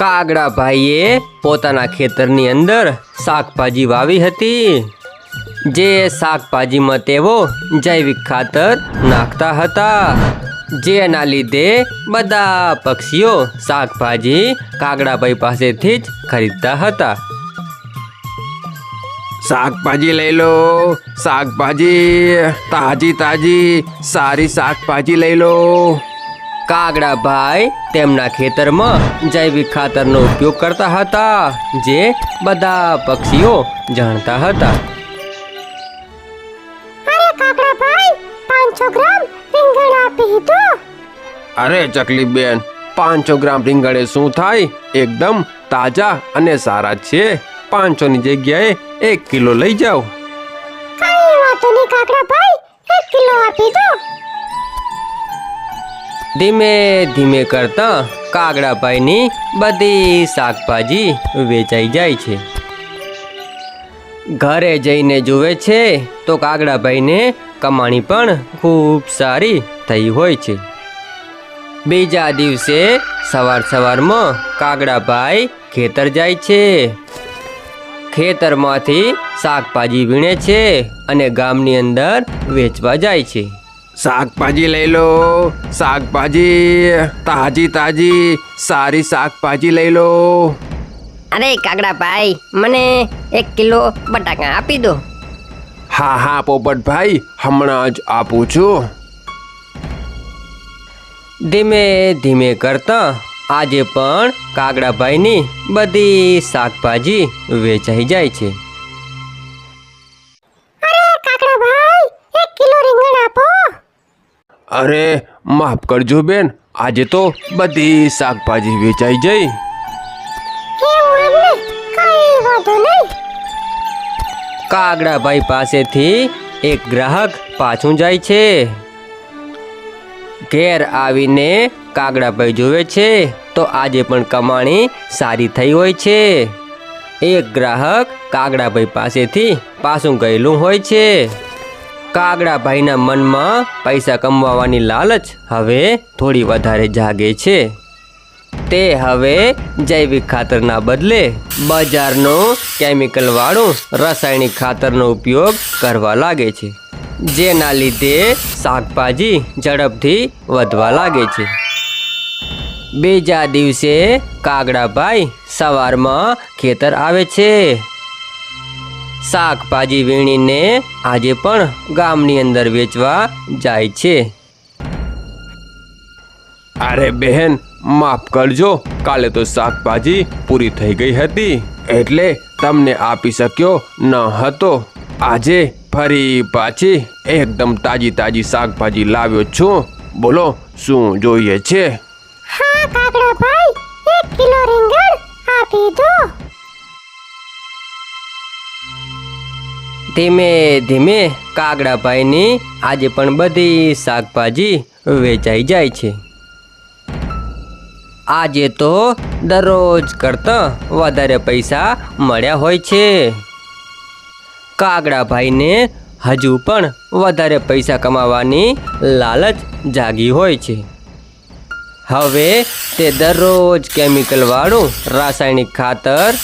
કાગડા ભાઈએ પોતાના ખેતરની અંદર શાકભાજી વાવી હતી. જે શાકભાજીમાં તેઓ જૈવિક ખાતર નાખતા હતા. જેના લીધે બધા પક્ષીઓ શાકભાજી કાગડાભાઈ પાસેથી જ ખરીદતા હતા. શાકભાજી લઈ લો, શાકભાજી, તાજી તાજી, સારી શાકભાજી લઈ લો. કાગડાભાઈ તેમના ખેતરમાં જૈવિક ખાતરનો ઉપયોગ કરતા હતા જે બધા પક્ષીઓ જાણતા હતા. અરે કાકડા ભાઈ પાંચસો ગ્રામ રીંગણ આપી દો અરે ચકલી બેન પાંચસો ગ્રામ રીંગણે શું થાય? એકદમ તાજા અને સારા છે છે. પાંચસોની જગ્યાએ એક કિલો લઈ જાઓ. કઈ નહીં ભાઈ એક કિલો આપી દો. ધીમે ધીમે કરતા કાગડાભાઈની બધી શાકભાજી વેચાઈ જાય છે. ઘરે જઈને જુએ છે તો કાગડાભાઈને કમાણી પણ ખૂબ સારી થઈ હોય છે. બીજા દિવસે સવાર સવારમાં કાગડાભાઈ ખેતર જાય છે. ખેતરમાંથી શાકભાજી વીણે છે અને ગામની અંદર વેચવા જાય છે. શાકભાજી લઈ લો શાકભાજી તાજી તાજી સારી શાકભાજી લઈ લો. અરે કાગડા ભાઈ મને એક કિલો બટાકા આપી દો. હા હા પોપટભાઈ હમણાં જ આપું છું. ધીમે ધીમે કરતા આજે પણ કાગડાભાઈની બધી શાકભાજી વેચાઈ જાય છે. અરે માફ કરજો બેન આજે તો બધી શાકભાજી વેચાઈ જઈ. કાગડાભાઈ પાસેથી એક ગ્રાહક પાછું જાય છે. ઘેર આવીને કાગડાભાઈ જોવે છે તો આજે પણ કમાણી સારી થઈ હોય છે. એક ગ્રાહક કાગડાભાઈ પાસેથી પાછું ગયેલું હોય છે. કાગડાભાઈના મનમાં પૈસા કમાવાની લાલચ હવે થોડી વધારે જાગે છે. તે હવે જૈવિક ખાતરના બદલે બજારનું કેમિકલવાળો રાસાયણિક ખાતરનો ઉપયોગ કરવા લાગે છે, જેના લીધે શાકભાજી ઝડપથી વધવા લાગે છે. બીજા દિવસે કાગડાભાઈ સવારમાં ખેતર આવે છે. શાકભાજી વીણીને આજે પણ ગામની અંદર વેચવા જાય છે. અરે બહેન માફ કરજો. કાલે તો શાકભાજી પૂરી થઈ ગઈ હતી. એટલે તમને આપી શક્યો ન હતો. આજે ફરી પાછી એકદમ તાજી તાજી શાકભાજી લાવ્યો છું. બોલો શું જોઈએ છે? હા કાકડા ભાઈ એક કિલો રીંગણ આપી દો. ધીમે ધીમે કાગડાભાઈની આજે પણ બધી શાકભાજી વેચાઈ જાય છે. આજે તો દરરોજ કરતાં વધારે પૈસા મળ્યા હોય છે. કાગડાભાઈને હજુ પણ વધારે પૈસા કમાવાની લાલચ જાગી હોય છે. હવે તે દરરોજ કેમિકલવાળું રાસાયણિક ખાતર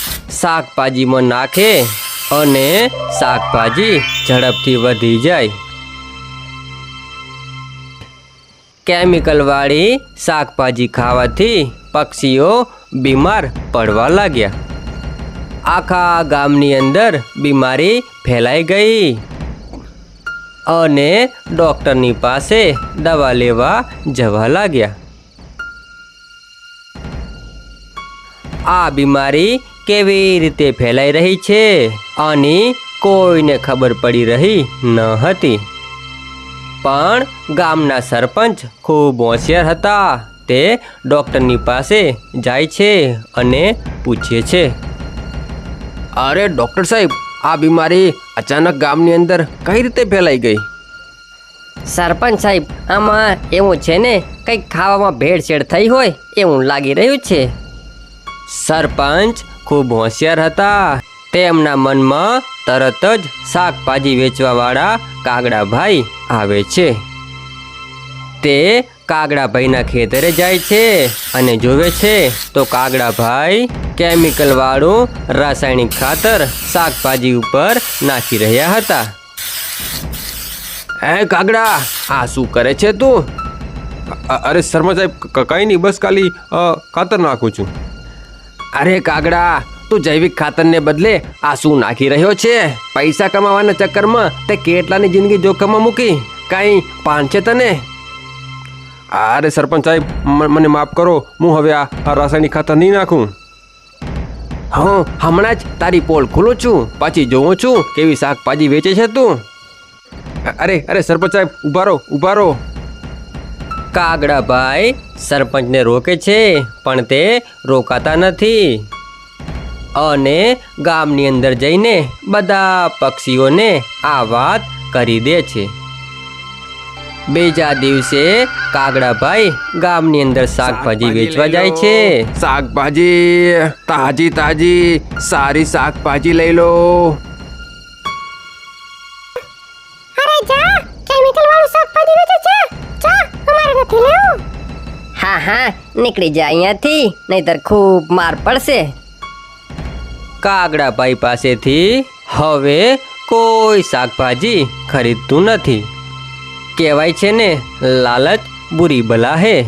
શાકભાજીમાં નાખે. અને શાકભાજી ઝડપથી વધી જાય. કેમિકલવાળી શાકભાજી ખાવાથી પક્ષીઓ બીમાર પડવા લાગ્યા. આખા ગામની અંદર બીમારી ફેલાઈ ગઈ. અને ડૉક્ટરની પાસે દવા લેવા જવા લાગ્યા. આ બીમારી કેવી રીતે ફેલાઈ રહી છે આની કોઈને ખબર પડી રહી ન હતી. પણ ગામના સરપંચ ખૂબ હોશિયાર હતા. તે ડૉક્ટરની પાસે જાય છે અને પૂછે છે અરે ડૉક્ટર સાહેબ આ બીમારી અચાનક ગામની અંદર કઈ રીતે ફેલાઈ ગઈ? સરપંચ સાહેબ આમાં એવું છે ને કંઈક ખાવામાં ભેળસેળ થઈ હોય એવું લાગી રહ્યું છે. સરપંચ ખૂબ હોશિયાર હતા. તેમના મનમાં તરત જ શાકભાજી વેચવાવાળા કાગડાભાઈ આવે છે. તે કાગડાભાઈના ખેતરે જાય છે અને જોવે છે તો કાગડાભાઈ કેમિકલવાળું રાસાયણિક ખાતર શાકભાજી ઉપર નાખી રહ્યા હતા. હે કાગડા, આ શું કરે છે તું? અરે શર્મા સાહેબ કંઈ નહીં, બસ ખાલી ખાતર નાખું છું. અરે કાગડા, તું જૈવિક ખાતરને બદલે આ શું નાખી રહ્યો છે. પૈસા કમાવાના ચક્કરમાં તે કેટલાની જિંદગી જોખમમાં મૂકી? કાંઈ પાન છે તને? અરે સરપંચ સાહેબ મને માફ કરો, હું હવે આ રાસાયણિક ખાતર નહીં નાખું. હું હમણાં જ તારી પોલ ખોલું છું, પાછી જોઉં છું કેવી શાકભાજી વેચે છે તું. અરે અરે સરપંચ સાહેબ ઉભારો રહો, ઊભા રહો. કાગડાભાઈ સરપંચને રોકે છે પણ તે રોકાતા નથી. અને ગામની અંદર જઈને બધા પક્ષીઓને આ વાત કરી દે છે. બીજા દિવસે કાગડાભાઈ ગામની અંદર શાકભાજી વેચવા જાય છે. શાકભાજી તાજી તાજી સારી શાકભાજી લઈ લો. હા, નીકળી જા અહીંયાથી, નહીતર ખૂબ માર પડશે. કાગડાભાઈ પાસેથી હવે કોઈ શાકભાજી ખરીદતું નથી. કહેવાય છે ને, લાલચ બુરી બલા હે